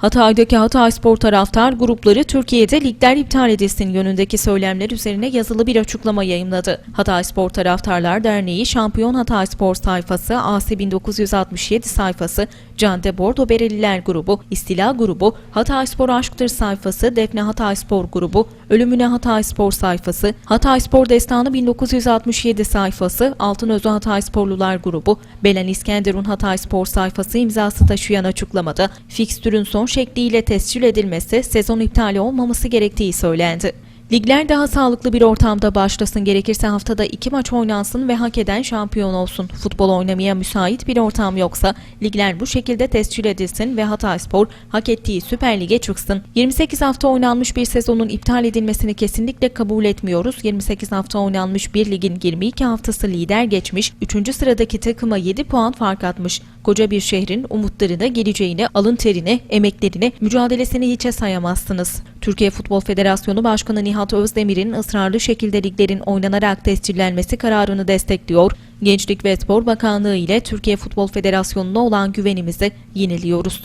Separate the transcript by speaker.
Speaker 1: Hatay'daki Hatay Spor taraftar grupları Türkiye'de ligler iptal edilsin yönündeki söylemler üzerine yazılı bir açıklama yayımladı. Hatay Spor Taraftarlar Derneği Şampiyon Hatay Spor sayfası, AC 1967 sayfası, Cande Bordo Bereliler grubu, İstila grubu, Hatay Spor Aşktır sayfası, Defne Hatay Spor grubu, Ölümüne Hatay Spor sayfası, Hatay Spor Destanı 1967 sayfası, Altınözü Hatay Sporlular grubu, Belen İskenderun Hatay Spor sayfası imzası taşıyan açıklamada fikstürün son şekliyle tescil edilmesi, sezon iptali olmaması gerektiği söylendi. Ligler daha sağlıklı bir ortamda başlasın gerekirse haftada iki maç oynansın ve hak eden şampiyon olsun. Futbol oynamaya müsait bir ortam yoksa ligler bu şekilde tescil edilsin ve Hatayspor hak ettiği Süper Lig'e çıksın. 28 hafta oynanmış bir sezonun iptal edilmesini kesinlikle kabul etmiyoruz. 28 hafta oynanmış bir ligin 22 haftası lider geçmiş, 3. sıradaki takıma 7 puan fark atmış. Koca bir şehrin umutlarını, geleceğini, alın terini, emeklerini, mücadelesini hiçe sayamazsınız. Türkiye Futbol Federasyonu Başkanı Nihat Özdemir'in ısrarlı şekilde liglerin oynanarak tescillenmesi kararını destekliyor. Gençlik ve Spor Bakanlığı ile Türkiye Futbol Federasyonu'na olan güvenimizi yeniliyoruz.